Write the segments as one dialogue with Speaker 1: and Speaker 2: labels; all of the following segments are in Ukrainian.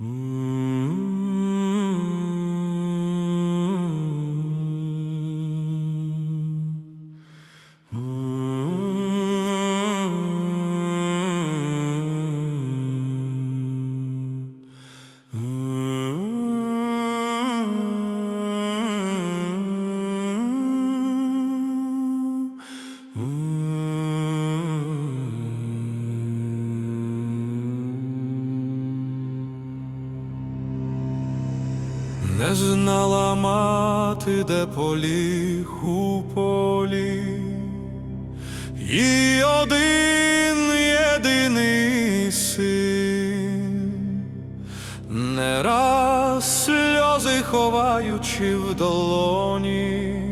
Speaker 1: Mm. Не знала мати, де поліг у полі, і один єдиний син, не раз сльози ховаючи в долоні,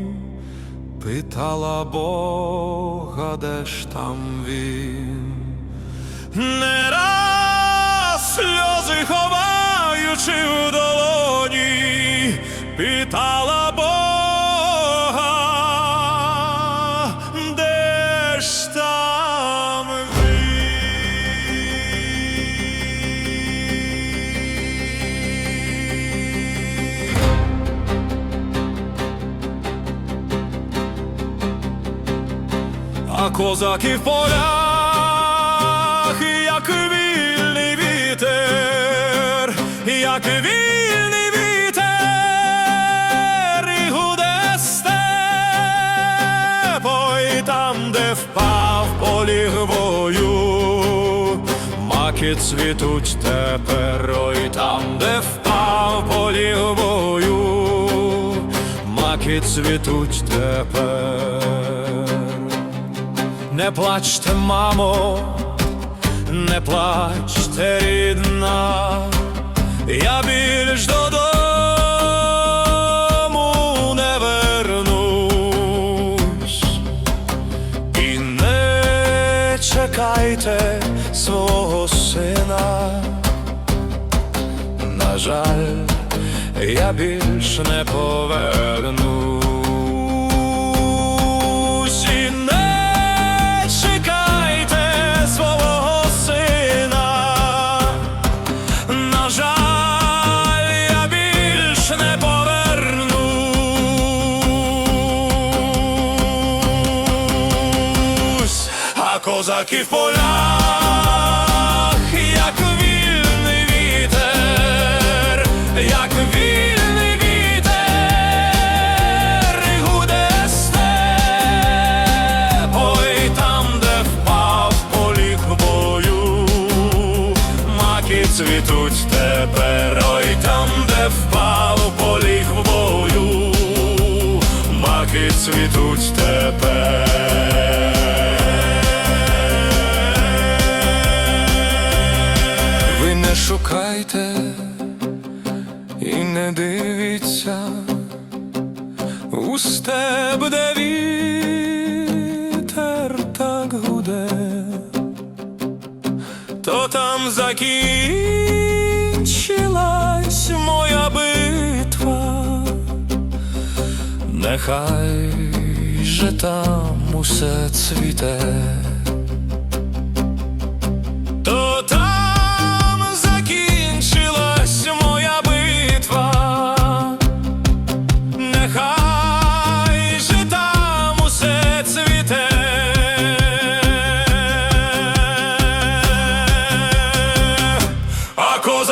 Speaker 1: питала Бога, де ж там він. Не раз сльози ховаючи в долоні, питала Бога, де ж там він? А козаки в полях, як вільний вітер, як вільний впав поліг бою, маки цвітуть тепер, ой там, де впав поліг бою, маки цвітуть тепер. Не плачте, мамо, не плачте, рідна, я більш додому чекайте свого сина. На жаль, я більш не повернусь. Козаки в полях, як вільний вітер, як вільний вітер, і ой там, де впав поліг бою, маки цвітуть тепер, ой там, де впав поліг бою, маки цвітуть тепер. Шукайте і не дивіться у степ, де вітер так гуде, то там закінчилась моя битва, нехай же там усе цвіте.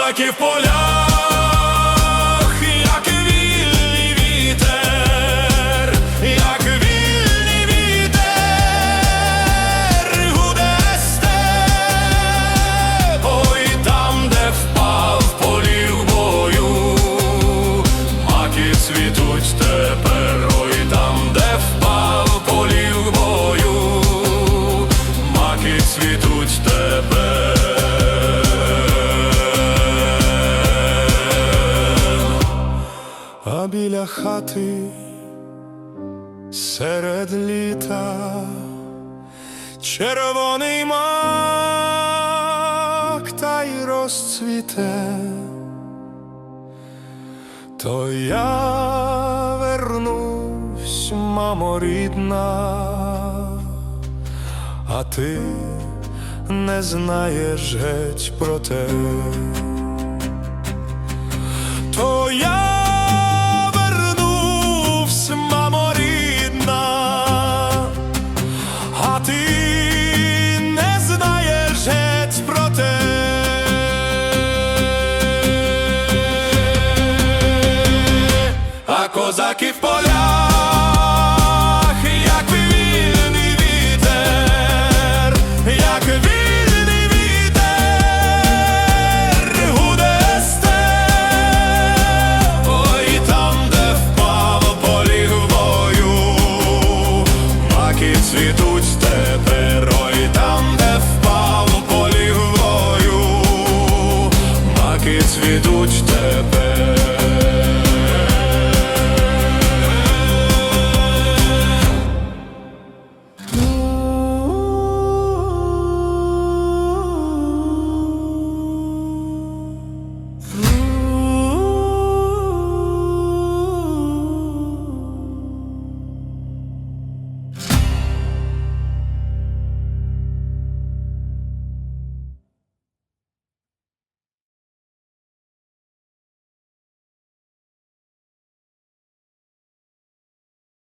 Speaker 1: А козаки в полях, А біля хати серед літа червоний мак та й розцвіте, то я вернусь, мамо рідна, а ти не знаєш геть про те. ти не знаєш геть про те. А козаки в поля. цвітуть тебе.